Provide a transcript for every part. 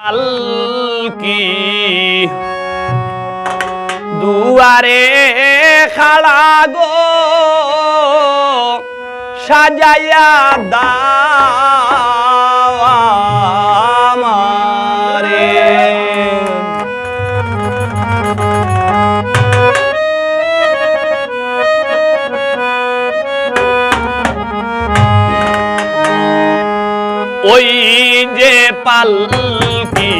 পালকি দুয়ারে খাড়া গো সাজাইয়া আমারে। ওই যে পালকি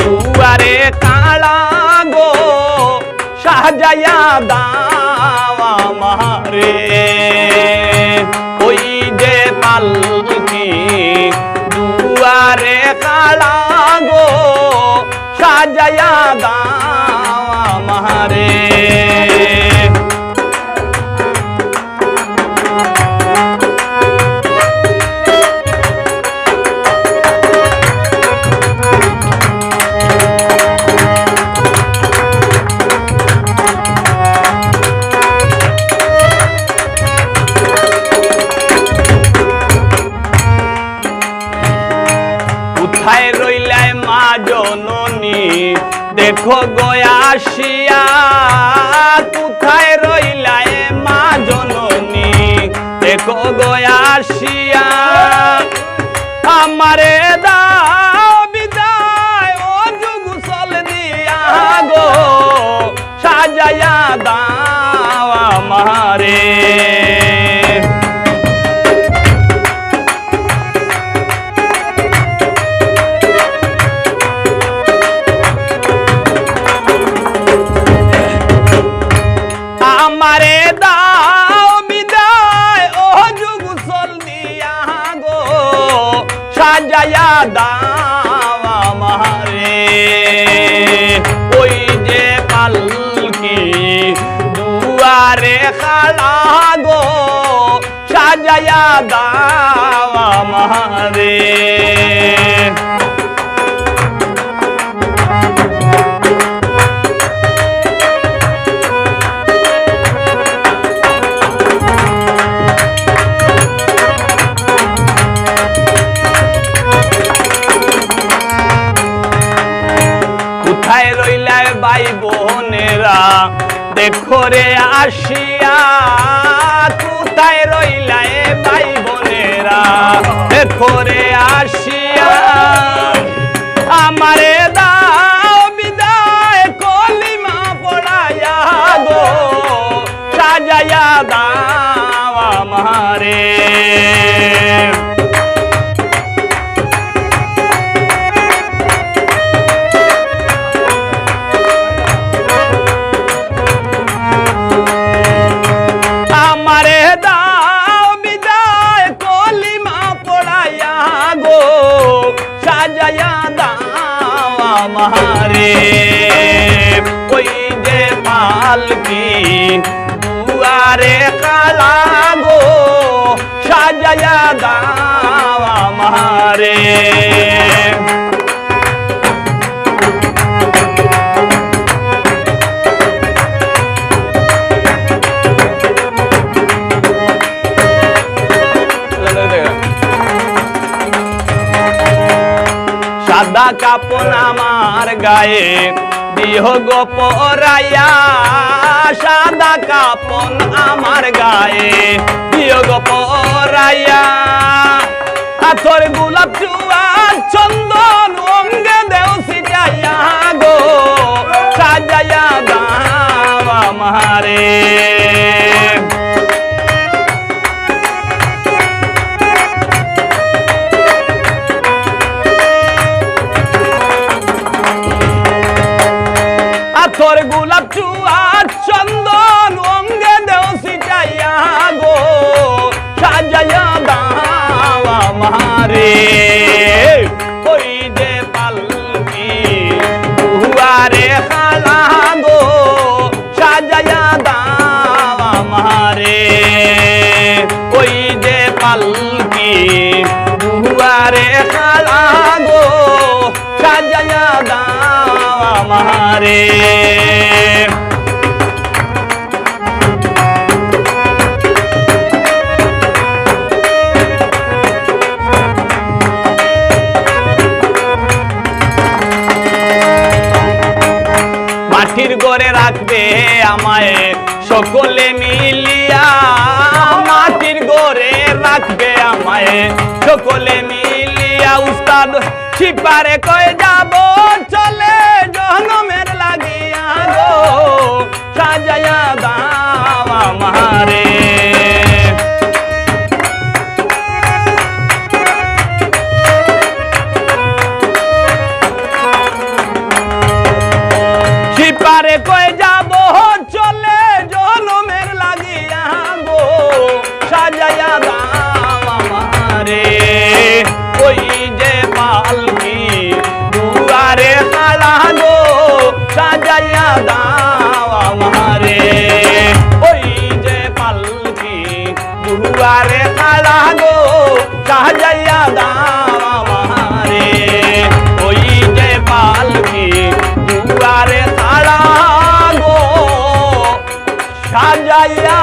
দুয়ারে কালা গো, সাজাইয়া দাওয়া মারে ওই যে পালকি দুয়ারে কালা গো, সাজাইয়া দাওয়া দেখো গয়াসিয়া কোথায় রইলাই মা জননী? দেখো গয়াসিয়া আমারে দাও সাজায়া দাও আমারে। ওই যে পালকি দুয়ারে খালা গো সাজায়া দাও আমারে। কোথায় রইলায় বাই বোনেরা দেখো রে আসিয়া কোথায় রইলায় বাই বোনেরা দেখো রে আসিয়া পালকি দুয়ারে কালা গো সাজায়া দাও আমারে। সাদা কাপন আমার গায়ে দিহ গোপরাইয়া সাদা কাপন আমার গায়ে। দিহ গোপরাইয়া আথর গোলাপ চুয়া চন্দন অঙ্গে দেও সিটাইয়া গো। সাজাইয়া দাও আমারে। আথর গোলাপ চুয়া চন্দন অঙ্গে দেও সিটাইয়া গো। সাজাইয়া দাও আমারে। ওই যে পালকি দুয়ারে খালা গো। সাজাইয়া দাও আমারে। ওই যে পালকি দুয়ারে খালা গো। সাজায়া মাটির গড়ে রাখবে আমায় সকলে মিলিয়া। মাটির গড়ে রাখবে আমায় সকলে মিলিয়া। উস্তাদ ছিপারে কয়ে যাব? দুয়ারে তালা গো সাহায্যা দাম আমারে ওই যে পালকি দুয়ারে তালা গো সাজাইয়া